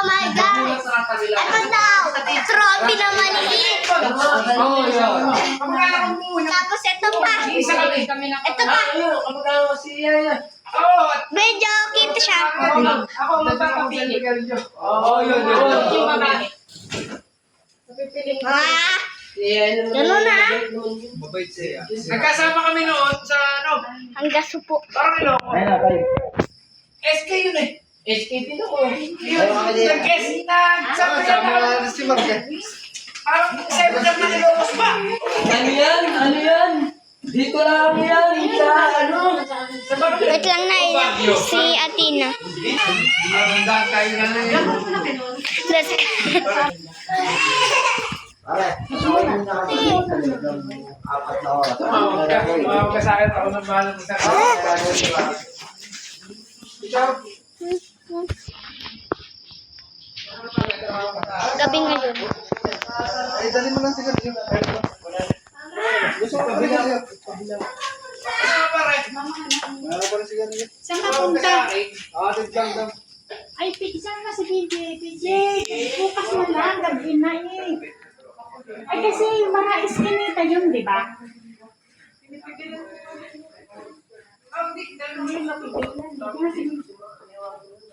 Oh my God! Ito daw, trophy na maliit. Oo, yun. Tapos ito pa. Isa kami. Kami na. Ito pa. Oo. Medyo cute siya. Ako magpapapili. Oo, yun, yun. Yung babae. Ah, ganun na. Nagkasama kami noon sa ano, Hanggang supo. parang iloko. SK yun eh. SK din ako eh. Yun, nag-SK na, sabi na na, parang seven na nilokos pa. Ano yan? Ano yan? Dito lang yan. Sa ano? Wait lang na si Atina. Magandang na lang yun. Let's. Tumawag ka sa akin. Ako nang bahala mo sa akin. Ikaw? Ay, dali mo lang siguro. Gusto ko yun. Ano pare? Wala pa rin siguro yun. Saan ka punta? Ah, daw. Ay, saan ka si PJ? PJ, bukas na lang, gabi na eh. Ay, kasi mga iskinita yun, di ba?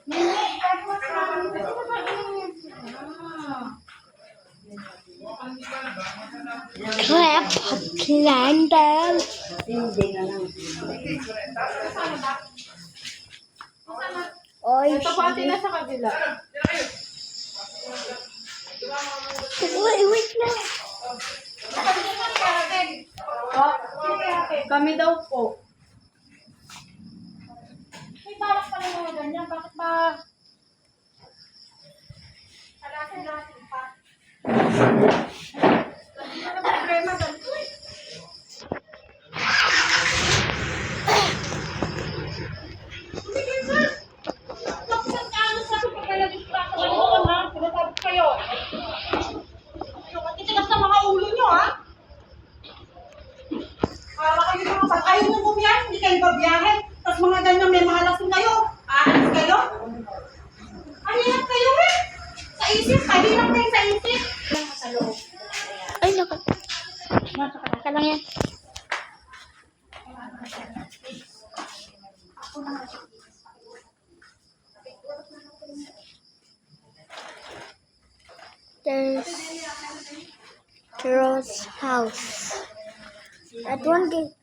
Nene, ako sa... Ano ba eh? Crap, plantal. Oy, Ito na sa kabila. wait, wait lang. Kami daw po. May balak pa ng mga ganyan. Bakit ba? Ayaw nyo bumiyahe, hindi kayo babiyahe. Tapos mga ganyan, may mga lasing kayo. Aalis kayo. Ang hirap kayo eh. Sa isip, kahilang kayo sa isip. Sa loob. Ay, naka. Naka lang yan. There's Carol's house. At one gate.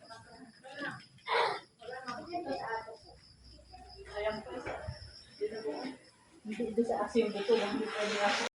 Hindi doon sa asin, dito lang. Dito lang.